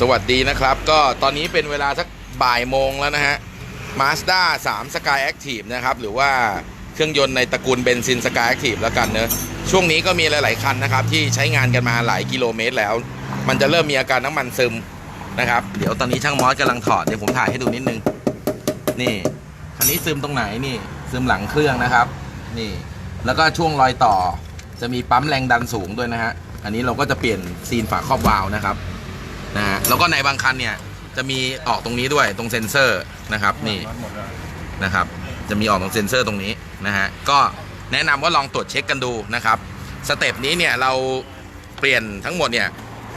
สวัสดีนะครับ ก็ตอนนี้เป็นเวลาสักบ่ายโมงแล้วนะฮะ Mazda 3 Sky Active นะครับ หรือว่าเครื่องยนต์ในตระกูลเบนซิน Sky Active แล้วกันเนอะช่วงนี้ก็มีหลาย ๆ คันนะครับ ที่ใช้งานกันมาหลายกิโลเมตรแล้ว มันจะเริ่มมีอาการน้ำมันซึมนะครับ เดี๋ยวตอนนี้ช่างมอสกำลังถอด เดี๋ยวผมถ่ายให้ดูนิดนึง นี่ คันนี้ซึมตรงไหนนี่ ซึมหลังเครื่องนะครับ นี่ แล้วก็ช่วงรอยต่อ จะมีปั๊มแรงดันสูงด้วยนะฮะ อันนี้เราก็จะเปลี่ยนซีนฝาครอบวาล์วนะครับ นะฮะแล้วก็ในบางคันเนี่ยจะมีออกตรงนี้ด้วยตรงเซ็นเซอร์นะครับนี่นะครับ จะมีออกตรงเซ็นเซอร์ตรงนี้นะฮะก็แนะนำว่าลองตรวจเช็คกันดูนะครับสเต็ปนี้เนี่ยเราเปลี่ยนทั้งหมดเนี่ย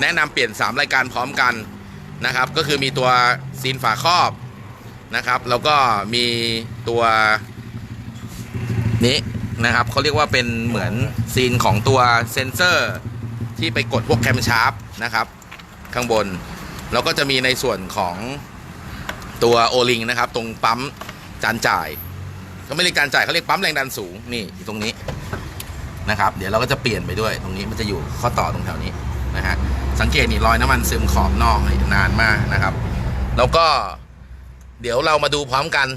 แนะนำเปลี่ยน 3 รายการพร้อมกันนะครับ ก็คือมีตัวซีนฝาครอบนะครับ แล้วก็มีตัวนี้นะครับเขาเรียกว่าเป็นเหมือนซีนของตัวเซ็นเซอร์ที่ไปกดพวกแคมชาร์ปนะครับ ข้างบน แล้วก็จะมีในส่วนของตัวโอลิงนะครับ ตรงปั๊มจานจ่ายเขาไม่เรียกจานจ่ายเขาเรียกปั๊มแรงดันสูงนี่อยู่ตรงนี้นะครับ เดี๋ยวเราก็จะเปลี่ยนไปด้วย ตรงนี้มันจะอยู่ข้อต่อตรงแถวนี้นะฮะสังเกตนี่รอยน้ำมันซึมขอบนอกนานมากนะครับ แล้วก็เดี๋ยวเรามาดูพร้อมกัน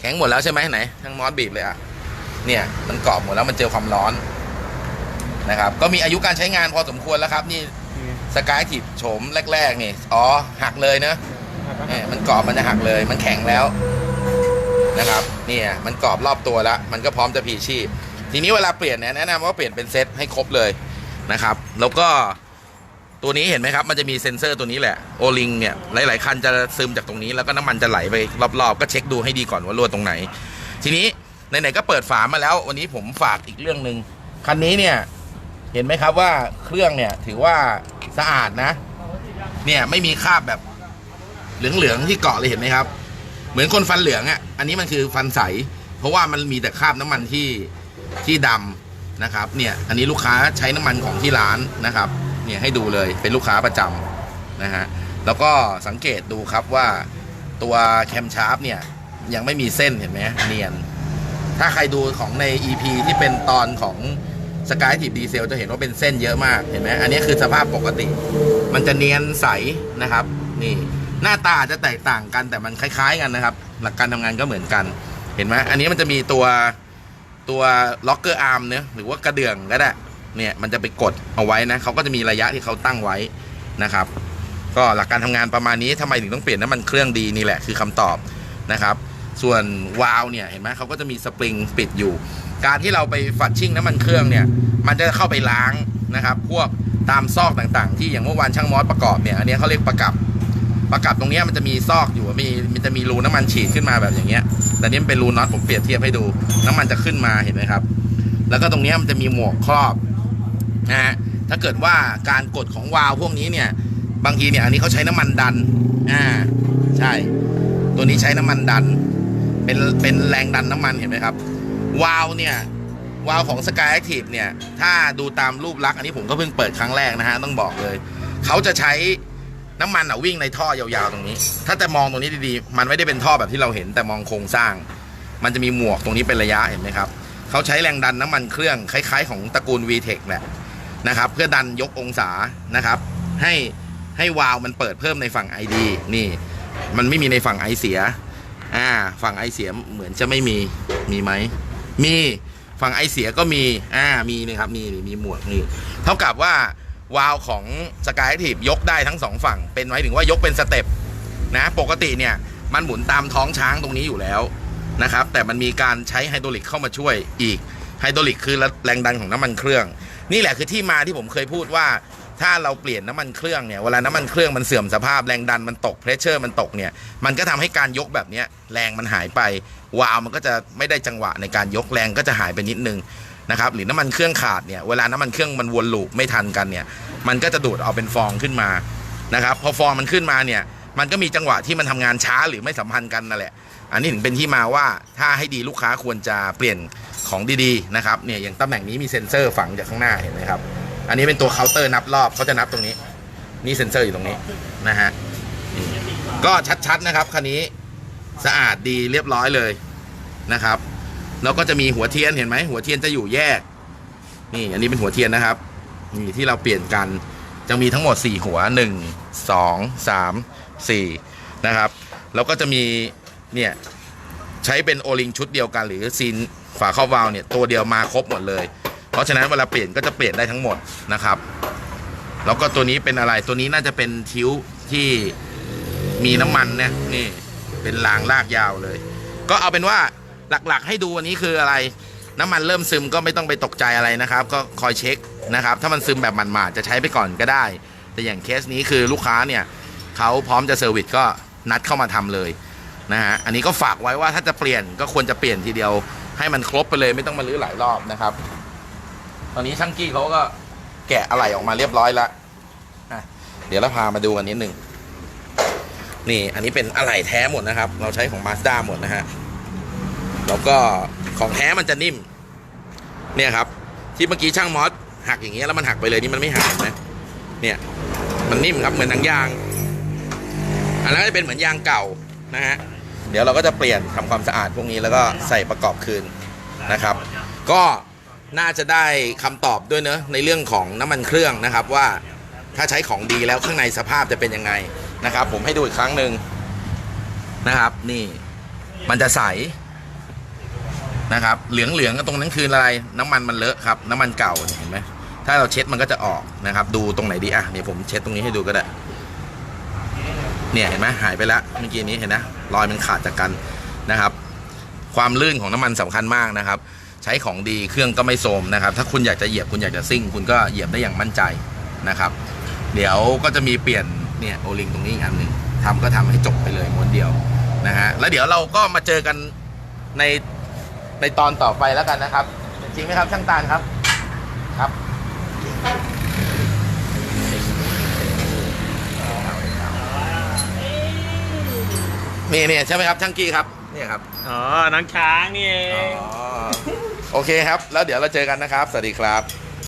แข็งหมดแล้วใช่ไหมไหนทั้งมอสบีบเลยอะเนี่ยมันกรอบหมดแล้วมันเจอความร้อนนะครับ ก็มีอายุการใช้งานพอสมควรแล้วครับ นี่ สกายทีบโฉมแรกๆนี่ อ๋อ หักเลยเนอะเนี่ยมันกรอบมันจะหักเลย มันแข็งแล้วนะครับเนี่ยมันกรอบรอบตัวแล้ว มันก็พร้อมจะพีชีพ ทีนี้เวลาเปลี่ยนเนี่ยแนะนำว่าเปลี่ยนเป็นเซตให้ครบเลยนะครับ แล้วก็ตัวนี้เห็นไหมครับ มันจะมีเซ็นเซอร์ตัวนี้แหละโอลิงเนี่ยหลาย ๆ คันจะซึมจากตรงนี้แล้วก็น้ำมันจะไหลไปรอบๆ ก็เช็คดูให้ดีก่อนว่ารั่วตรงไหน ทีนี้ไหนๆก็เปิดฝามาแล้ว วันนี้ผมฝากอีกเรื่องหนึ่งคันนี้เนี่ย เห็นไหมครับว่าเครื่องเนี่ยถือว่าสะอาดนะ เนี่ยไม่มีคราบแบบ เหลืองๆที่เกาะเลยเห็นไหมครับ เหมือนคนฟันเหลืองอะ่ะ อันนี้มันคือฟันใส เพราะว่ามันมีแต่คราบน้ำมันที่ที่ดำนะครับ เนี่ยอันนี้ลูกค้าใช้น้ำมันของที่ร้านนะครับ เนี่ยให้ดูเลยเป็นลูกค้าประจำนะฮะแล้วก็สังเกตดูครับว่าตัวแคมชาร์ปเนี่ยยังไม่มีเส้นเห็นไหมเนียน ถ้าใครดูของใน EP ที่เป็นตอนของ สกายทีดีเซลจะเห็นว่าเป็นเส้นเยอะมากเห็นไหมอันนี้คือสภาพปกติ มันจะเนียนใสนะครับ นี่ หน้าตาอาจจะแตกต่างกันแต่มันคล้ายๆกันนะครับ หลักการทำงานก็เหมือนกัน เห็นไหมอันนี้มันจะมีตัวตัวล็อกเกอร์อาร์มเนะหรือว่ากระเดื่องก็ได้เนี่ยมันจะไปกดเอาไว้นะเขาก็จะมีระยะที่เขาตั้งไว้นะครับ ก็หลักการทำงานประมาณนี้ทำไมถึงต้องเปลี่ยนน้ำมันเครื่องดีนี่แหละคือคำตอบนะครับ ส่วนวาล์วเนี่ยเห็นไหมเขาก็จะมีสปริงปิดอยู่ การที่เราไปฝัดชิ่งน้ำมันเครื่องเนี่ย มันจะเข้าไปล้างนะครับ พวกตามซอกต่างๆ ที่อย่างเมื่อวานช่างมอสประกอบเนี่ยอันนี้เขาเรียกประกับประกับตรงนี้มันจะมีซอกอยู่มีมันจะมีรูน้ำมันฉีดขึ้นมาแบบอย่างเงี้ย แต่นี้เป็นรูน็อตผมเปรียบเทียบให้ดู น้ำมันจะขึ้นมาเห็นไหมครับ แล้วก็ตรงนี้มันจะมีหมวกครอบนะฮะถ้าเกิดว่าการกดของวาล์วพวกนี้เนี่ย บางทีเนี่ยอันนี้เขาใช้น้ำมันดันอ่าใช่ ตัวนี้ใช้น้ำมันดัน เป็นเป็นแรงดันน้ำมันเห็นไหมครับ วาล์วเนี่ยวาล์วของ Sky Active เนี่ย ถ้าดูตามรูปลักษณ์อันนี้ผมก็เพิ่งเปิดครั้งแรกนะฮะ ต้องบอกเลย เขาจะใช้น้ำมันอะวิ่งในท่อยาวๆตรงนี้ ถ้าจะมองตรงนี้ดีๆ มันไม่ได้เป็นท่อแบบที่เราเห็นแต่มองโครงสร้าง มันจะมีหมวกตรงนี้เป็นระยะเห็นไหมครับเขาใช้แรงดันน้ำมันเครื่องคล้าย ๆ ของตระกูล VTEC แหละนะครับ เพื่อดันยกองศานะครับ ให้ให้วาล์วมันเปิดเพิ่มในฝั่ง ID นี่ มันไม่มีในฝั่งไอเสีย อ่าฝั่งไอเสียเหมือนจะไม่มีมีไหมมีฝั่งไอเสียก็มีอ่ามีนะครับมีมีหมวกนี่เท่ากับว่าวาลของสกายทีฟยกได้ทั้งสองฝั่ง เป็นหมายถึงว่ายกเป็นสเต็ปนะปกติเนี่ยมันหมุนตามท้องช้างตรงนี้อยู่แล้วนะครับแต่มันมีการใช้ไฮดรอลิกเข้ามาช่วยอีกไฮดรอลิกคือแรงดันของน้ำมันเครื่อง นี่แหละคือที่มาที่ผมเคยพูดว่า ถ้าเราเปลี่ยนน้ำมันเครื่องเนี่ยเวลาน้ำมันเครื่องมันเสื่อมสภาพแรงดันมันตกเพรสเชอร์มันตกเนี่ยมันก็ทำให้การยกแบบเนี้ยแรงมันหายไปวาล์วมันก็จะไม่ได้จังหวะในการยกแรงก็จะหายไปนิดนึงนะครับหรือน้ำมันเครื่องขาดเนี่ยเวลาน้ำมันเครื่องมันวนลูปไม่ทันกันเนี่ยมันก็จะดูดเอาเป็นฟองขึ้นมานะครับพอฟองมันขึ้นมาเนี่ยมันก็มีจังหวะที่มันทำงานช้าหรือไม่สัมพันธ์กันนั่นแหละ อันนี้ถึงเป็นที่มาว่าถ้าให้ดีลูกค้าควรจะเปลี่ยนของดีๆนะครับเนี่ยอย่างตำแหน่งนี้มีเซ็นเซอร์ฝังจากข้างหน้าเห็นไหมครับ อันนี้เป็นตัวเคาน์เตอร์นับรอบเขาจะนับตรงนี้ นี่เซ็นเซอร์อยู่ตรงนี้นะฮะก็ชัดๆนะครับคันนี้สะอาดดีเรียบร้อยเลยนะครับ แล้วก็จะมีหัวเทียนเห็นไหมหัวเทียนจะอยู่แยก นี่อันนี้เป็นหัวเทียนนะครับนี่ที่เราเปลี่ยนกันจะมีทั้งหมด 4 หัว 1 2 3 4 นะครับ แล้วก็จะมีเนี่ยใช้เป็นโอลิงชุดเดียวกัน หรือซีนฝาครอบวาล์วเนี่ยตัวเดียวมาครบหมดเลย ราะฉะนั้นเวลาเปลี่ยนก็จะเปลี่ยนได้ทั้งหมดนะครับ แล้วก็ตัวนี้เป็นอะไรตัวนี้น่าจะเป็นทิ้วที่มีน้ำมันเนี่ยนี่เป็นรางลากยาวเลย ก็เอาเป็นว่าหลักๆ ให้ดูอันนี้คืออะไร น้ำมันเริ่มซึมก็ไม่ต้องไปตกใจอะไรนะครับ ก็คอยเช็คนะครับ ถ้ามันซึมแบบหมาดๆจะใช้ไปก่อนก็ได้ แต่อย่างเคสนี้คือลูกค้าเนี่ยเขาพร้อมจะเซอร์วิสก็นัดเข้ามาทำเลยนะฮะอันนี้ก็ฝากไว้ว่าถ้าจะเปลี่ยนก็ควรจะเปลี่ยนทีเดียวให้มันครบไปเลยไม่ต้องมาลื้อหลายรอบนะครับ ตอนนี้ช่างกี้เขาก็แกะอะไหล่ออกมาเรียบร้อยแล้วอะเดี๋ยวเราพามาดูกันนิดหนึ่งนี่อันนี้เป็นอะไหล่แท้หมดนะครับ เราใช้ของ Mazda หมดนะฮะแล้วก็ของแท้มันจะนิ่ม เนี่ยครับ ที่เมื่อกี้ช่างมอสหักอย่างเงี้ยแล้วมันหักไปเลยนี่มันไม่หักนไหมเนี่ย มันนิ่มครับเหมือนหนังยาง อันนั้นจะเป็นเหมือนยางเก่านะฮะเดี๋ยวเราก็จะเปลี่ยนทำความสะอาดพวกนี้แล้วก็ใส่ประกอบคืนนะครับ ก็ น่าจะได้คำตอบด้วยเนอะในเรื่องของน้ำมันเครื่องนะครับว่าถ้าใช้ของดีแล้วข้างในสภาพจะเป็นยังไงนะครับ ผมให้ดูอีกครั้งหนึ่งนะครับ นี่ มันจะใสนะครับ เหลืองเหลืองตรงนั้นคืออะไร น้ำมันมันเลอะครับ น้ำมันเก่าเห็นไหมถ้าเราเช็ดมันก็จะออกนะครับ ดูตรงไหนดีอะเดี๋ยผมเช็ดตรงนี้ให้ดูก็ได้ เนี่ยเห็นไหมหายไปแล้วเมื่อกี้นี้เห็นนะรอยมันขาดจากกันนะครับ ความลื่นของน้ำมันสำคัญมากนะครับ ใช้ของดีเครื่องก็ไม่โทรมนะครับ ถ้าคุณอยากจะเหยียบคุณอยากจะซิ่ง คุณก็เหยียบได้อย่างมั่นใจนะครับ เดี๋ยวก็จะมีเปลี่ยนเนี่ยโอลิงตรงนี้อีกอันหนึ่งทำก็ทำให้จบไปเลยม้วนเดียวนะฮะแล้วเดี๋ยวเราก็มาเจอกันในในตอนต่อไปแล้วกันนะครับ จริงไหมครับช่างตาลครับครับนี่เนี่ยใช่ไหมครับช่างกี้ครับเนี่ยครับ อ๋อ น้องช้างนี่เออ๋อง โอเคครับ แล้วเดี๋ยวเราเจอกันนะครับ สวัสดีครับ